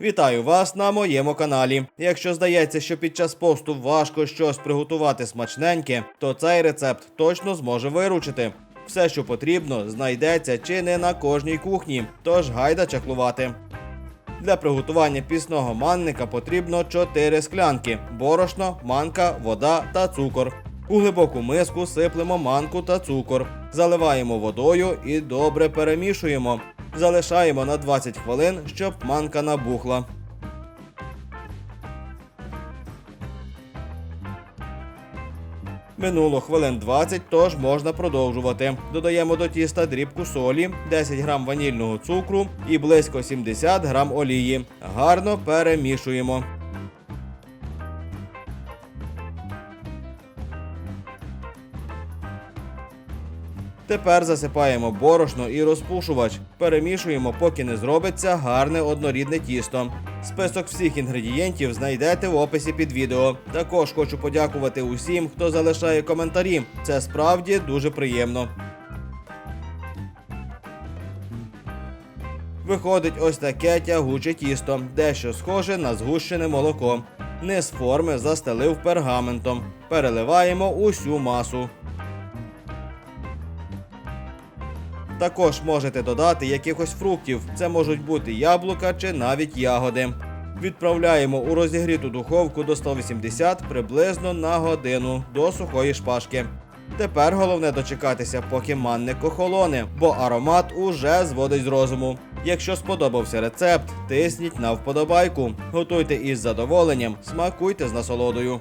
Вітаю вас на моєму каналі. Якщо здається, що під час посту важко щось приготувати смачненьке, то цей рецепт точно зможе виручити. Все, що потрібно, знайдеться чи не на кожній кухні, тож гайда чаклувати. Для приготування пісного манника потрібно 4 склянки: борошно, манка, вода та цукор. У глибоку миску сиплемо манку та цукор, заливаємо водою і добре перемішуємо. Залишаємо на 20 хвилин, щоб манка набухла. Минуло хвилин 20, тож можна продовжувати. Додаємо до тіста дрібку солі, 10 грам ванільного цукру і близько 70 грам олії. Гарно перемішуємо. Тепер засипаємо борошно і розпушувач. Перемішуємо, поки не зробиться гарне однорідне тісто. Список всіх інгредієнтів знайдете в описі під відео. Також хочу подякувати усім, хто залишає коментарі. Це справді дуже приємно. Виходить ось таке тягуче тісто, дещо схоже на згущене молоко. Низ форми застелив пергаментом. Переливаємо усю масу. Також можете додати якихось фруктів. Це можуть бути яблука чи навіть ягоди. Відправляємо у розігріту духовку до 180 приблизно на годину до сухої шпажки. Тепер головне дочекатися, поки манник охолоне, бо аромат уже зводить з розуму. Якщо сподобався рецепт, тисніть на вподобайку. Готуйте із задоволенням, смакуйте з насолодою.